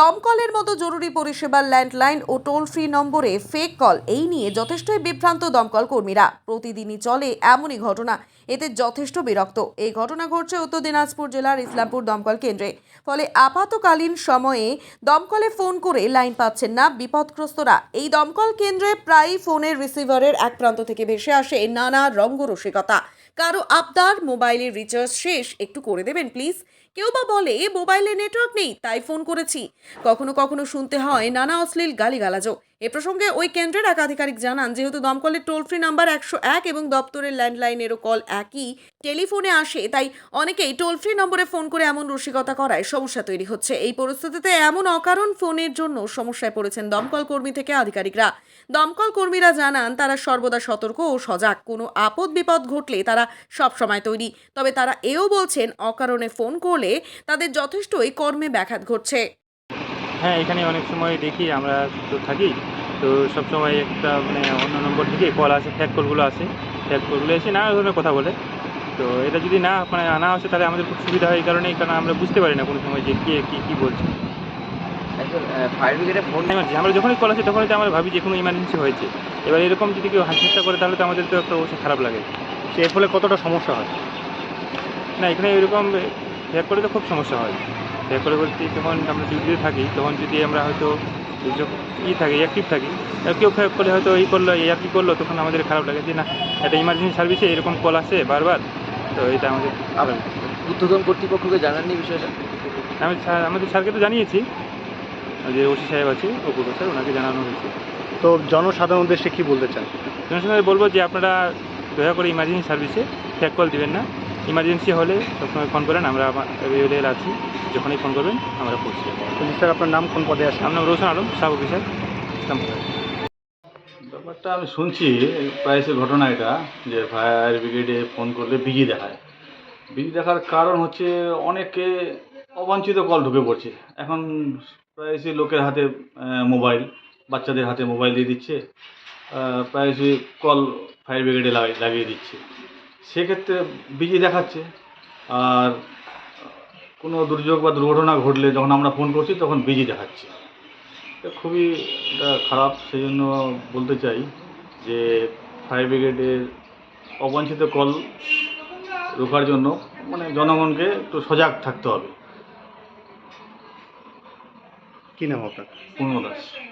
দমকলের মতো জরুরি পরিষেবার ল্যান্ডলাইন ও টোল ফ্রি নম্বরে ফেক কল, এই নিয়ে যথেষ্টই বিভ্রান্ত দমকল কর্মীরা। প্রতিদিনই চলে এমনই ঘটনা, এতে যথেষ্ট বিরক্ত। এই ঘটনা ঘটছে উত্তর দিনাজপুর জেলার ইসলামপুর দমকল কেন্দ্রে। ফলে আপাতকালীন সময়ে দমকলে ফোন করে লাইন পাচ্ছেন না বিপদগ্রস্তরা। এই দমকল কেন্দ্রে প্রায়ই ফোনের রিসিভারের এক প্রান্ত থেকে ভেসে আসে নানা রঙ্গরসিকতা। কারও আবদার, মোবাইলের রিচার্জ শেষ, একটু করে দেবেন প্লিজ কেউ বা বলে মোবাইলে নেটওয়ার্ক নেই, তাই ফোন করেছি। কখনো কখনো শুনতে হয়, নানা অশ্লীল গালিগালাজও। এ প্রসঙ্গে ওই কেন্দ্রের এক আধিকারিক জানান, যেহেতু দমকলের টোল ফ্রি নাম্বার একশো এক এবং দপ্তরের ল্যান্ডলাইনেরও কল একই, টেলিফোনে আসে, তাই অনেকেই টোল ফ্রি নম্বরে ফোন করে এমন রসিকতা করায় সমস্যা তৈরি হচ্ছে। এই পরিস্থিতিতে এমন অকারণ ফোনের জন্য সমস্যায় পড়েছেন দমকল কর্মী থেকে আধিকারিকরা। দমকল কর্মীরা জানান, তারা সর্বদা সতর্ক ও সজাগ, কোনো আপদ বিপদ ঘটলে তারা সবসময় তৈরি। তবে তারা এও বলছেন, অকারণে ফোন করলে তাদের যথেষ্টই কর্মে ব্যাঘাত ঘটছে। হ্যাঁ এখানে অনেক সময় দেখি আমরা তো থাকি। তো সব সময় একটা মানে অন্য নম্বর থেকে কল আসে ফ্যাক কলগুলো আসে। ফ্যাক কলগুলো এসে নানা ধরনের কথা বলে। তো এটা যদি না মানে আনা আসে তাহলে আমাদের খুব সুবিধা হয় এই কারণেই কারণ আমরা বুঝতে পারি না কোনো সময় যে কে কী কী বলছে। একজন ফায়ার ব্রিগেডে ফোন এমার্জেন্সি আমরা যখনই কল আসে তখনই তো আমরা ভাবি যে কোনো ইমার্জেন্সি হয়েছে। এবার এরকম যদি কেউ হাসিটা করে তাহলে তো আমাদের তো একটা অবশ্যই খারাপ লাগে। সে এর ফলে কতটা সমস্যা হয়? না এখানে এরকম ফ্যাক করে তো খুব সমস্যা হয়। করে বলতে যখন আমরা ডিউটিতে থাকি তখন যদি আমরা হয়তো ই থাকি অ্যাক্টিভ থাকি আর কেউ ফ্যাক করে হয়তো এই করল এই আর কি করল তখন আমাদের খারাপ লাগে যে না একটা ইমার্জেন্সি সার্ভিসে এরকম কল আসে বারবার। তো এটা আমাদের খারাপ। উদ্বোধন কর্তৃপক্ষকে জানাননি বিষয়টা? আমি স্যার আমাদের স্যারকে তো জানিয়েছি যে ওসি সাহেব আছে অপুর স্যার ওনাকে জানানো হয়েছে। তো জনসাধারণ উদ্দেশ্যে কি বলতে চান? জনসংখ্যায় বলব যে আপনারা দয়া করে ইমার্জেন্সি সার্ভিসে ফ্যাক কল দিবেন না। ইমার্জেন্সি হলে সবসময় ফোন করেন আমরা অ্যাভেলেবেল আছি। যখনই ফোন করবেন আমরা পৌঁছে যাব। পুলিশ স্যার আপনার নাম কোন পদে আছে আমার নাম রোশন আলম সাব অফিসার ইসলামপুর। ব্যাপারটা আমি শুনছি প্রায় সে ঘটনা এটা যে ফায়ার ব্রিগেডে ফোন করলে বিজি দেখায়। বিজি দেখার কারণ হচ্ছে অনেকে অবাঞ্ছিত কল ঢুকে পড়ছে। এখন প্রায় সে লোকের হাতে মোবাইল বাচ্চাদের হাতে মোবাইল দিয়ে দিচ্ছে আহ, প্রায় সে কল ফায়ার ব্রিগেডে লাগাই লাগিয়ে দিচ্ছে। সেক্ষেত্রে বিজি দেখাচ্ছে। আর কোনো দুর্যোগ বা দুর্ঘটনা ঘটলে যখন আমরা ফোন করছি তখন বিজি দেখাচ্ছে। এটা খুবই এটা খারাপ। সেই জন্য বলতে চাই যে ফায়ার ব্রিগেডের অবাঞ্ছিত কল রোখার জন্য মানে জনগণকে একটু সজাগ থাকতে হবে। কি নাম আপনার? পূর্ণ দাস।